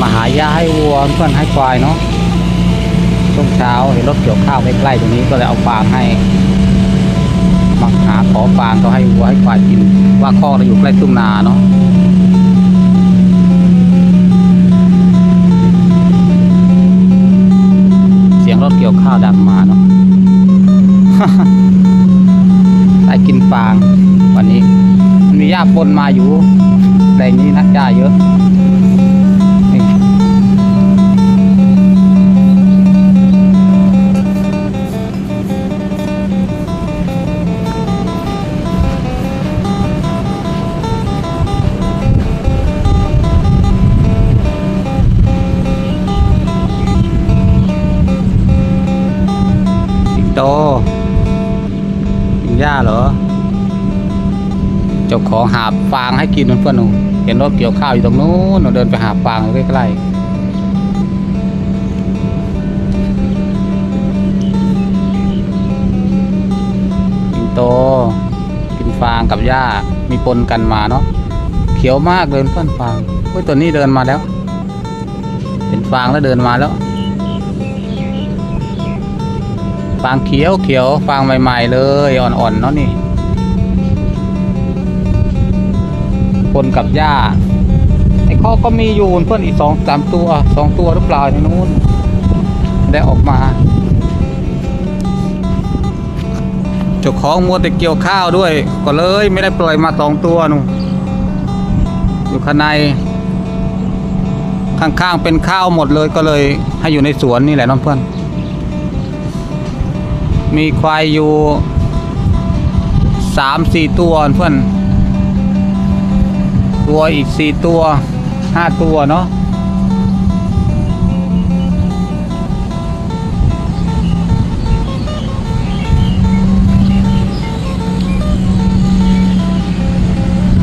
มาหาหญ้าให้วัวเพื่อนให้ควายเนาะช่วงเช้าเห็นรถเกี่ยวข้าวใกล้ๆตรงนี้ก็เลยเอาฟางให้มาหาขอฟางก็ให้วัวให้ควายกิน ว่าคอเราอยู่ใกล้ทุ่งนาเนาะเสียงรถเกี่ยวข้าวดังมาเนาะได้กินฟางวันนี้ มันมีหญ้าปนมาอยู่แรงนี้นะหญ้าเยอะ โตกินหญ้าเหรอเจ้าของหาฟางให้กินเพื่อนๆหนูเห็นรถเกี่ยวข้าวอยู่ตรงนู้นหนูเดินไปหาฟางใกล้ๆสิงโตกินฟางกับหญ้ามีปนกันมาเนาะเขียวมากเลยเพื่อนฟางเฮ้ยตัวนี้เดินมาแล้ว เห็นฟางแล้วเดินมาแล้ว ฟางเขียวเขียวฟางใหม่ ๆ เลยอ่อนๆเนาะนี่ปนกับหญ้าไอ้ข้อก็มีอยู่เพื่อนอีกสองสามตัวสองตัวหรือเปล่าในนู้นได้ออกมาเจ้าของมัวแต่เกี่ยวข้าวด้วย ก็เลยไม่ได้ปล่อยมาสองตัวนู่นอยู่ข้างใน ข้างๆเป็นข้าวหมดเลยก็เลยให้อยู่ในสวนนี่แหละน้องเพื่อน มีควายอยู่สามสี่ตัวเพื่อน ตัวอีกสี่ตัวห้าตัวเนาะ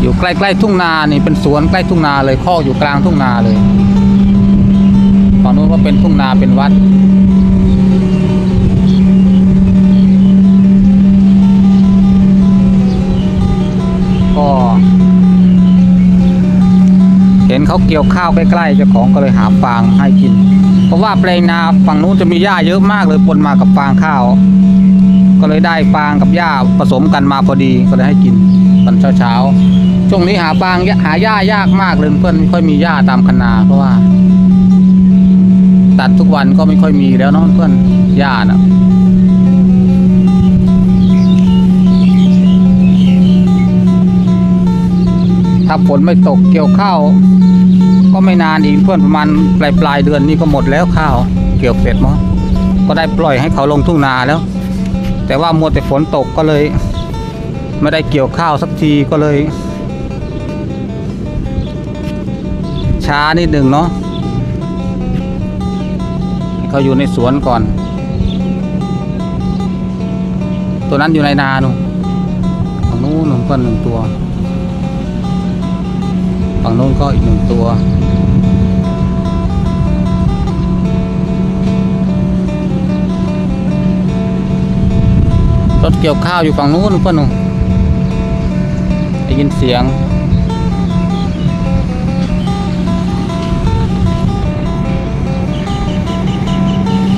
อยู่ใกล้ๆทุ่งนานี่เป็นสวนใกล้ทุ่งนาเลยคอกอยู่กลางทุ่งนาเลยฝั่งนู้นก็เป็นทุ่งนาเป็นวัด เขาเกี่ยวข้าวใกล้ๆเจ้าของก็เลยหาฟางให้กิน เพราะว่าแปลงนาฝั่งนู้นจะมีหญ้าเยอะมากเลยปนมากับฟางข้าว ก็เลยได้ฟางกับหญ้าผสมกันมาพอดีก็เลยให้กินตอนเช้าๆช่วงนี้หาฟางหาหญ้ายากมากเลยเพื่อนไม่ค่อยมีหญ้าตามคนาเพราะว่า ตัดทุกวันก็ไม่ค่อยมีแล้วเนาะเพื่อนหญ้าน่ะ ถ้าฝนไม่ตกเกี่ยวข้าวก็ไม่นานอีกเพื่อนประมาณปลายปลายเดือนนี้ก็หมดแล้วข้าว เกี่ยวเสร็จมั้งก็ได้ปล่อยให้เขาลงทุ่งนาแล้ว แต่ว่ามัวแต่ฝนตกก็เลย ไม่ได้เกี่ยวข้าวสักทีก็เลย ช้านิดหนึ่งเนาะเขาอยู่ในสวนก่อน ตัวนั้นอยู่ในนาหนูฝั่งนู้นหนึ่งเพื่อนหนึ่งตัว ฝั่งโน้นก็อีกหนึ่งตัว รถเกี่ยวข้าวอยู่ฝั่งนู้นเพื่อนหนูได้ยินเสียง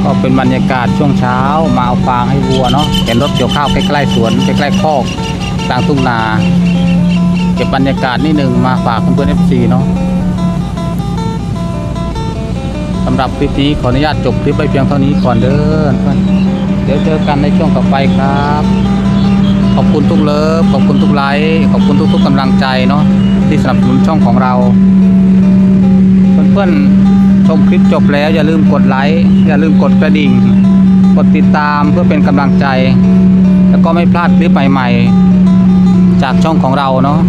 ก็เป็นบรรยากาศช่วงเช้ามาเอาฟางให้วัวเนาะเห็นรถเกี่ยวข้าวใกล้ๆสวนใกล้ๆคอกกลางทุ่งนา เก็บบรรยากาศนิดหนึ่งมาฝากเพื่อนๆ FC เนาะสำหรับคลิปนี้ขออนุญาตจบคลิปไปเพียงเท่านี้ก่อนเด้อเพื่อนเดี๋ยวเจอกันในช่วงต่อไปครับ ขอบคุณทุกเลิฟขอบคุณทุกไลค์ขอบคุณทุกๆกำลังใจเนาะที่สนับสนุนช่องของเรา เพื่อนๆชมคลิปจบแล้วอย่าลืมกดไลค์อย่าลืมกดกระดิ่ง กดติดตามเพื่อเป็นกำลังใจ แล้วก็ไม่พลาดคลิปใหม่ ๆ จากช่องของเราเนาะ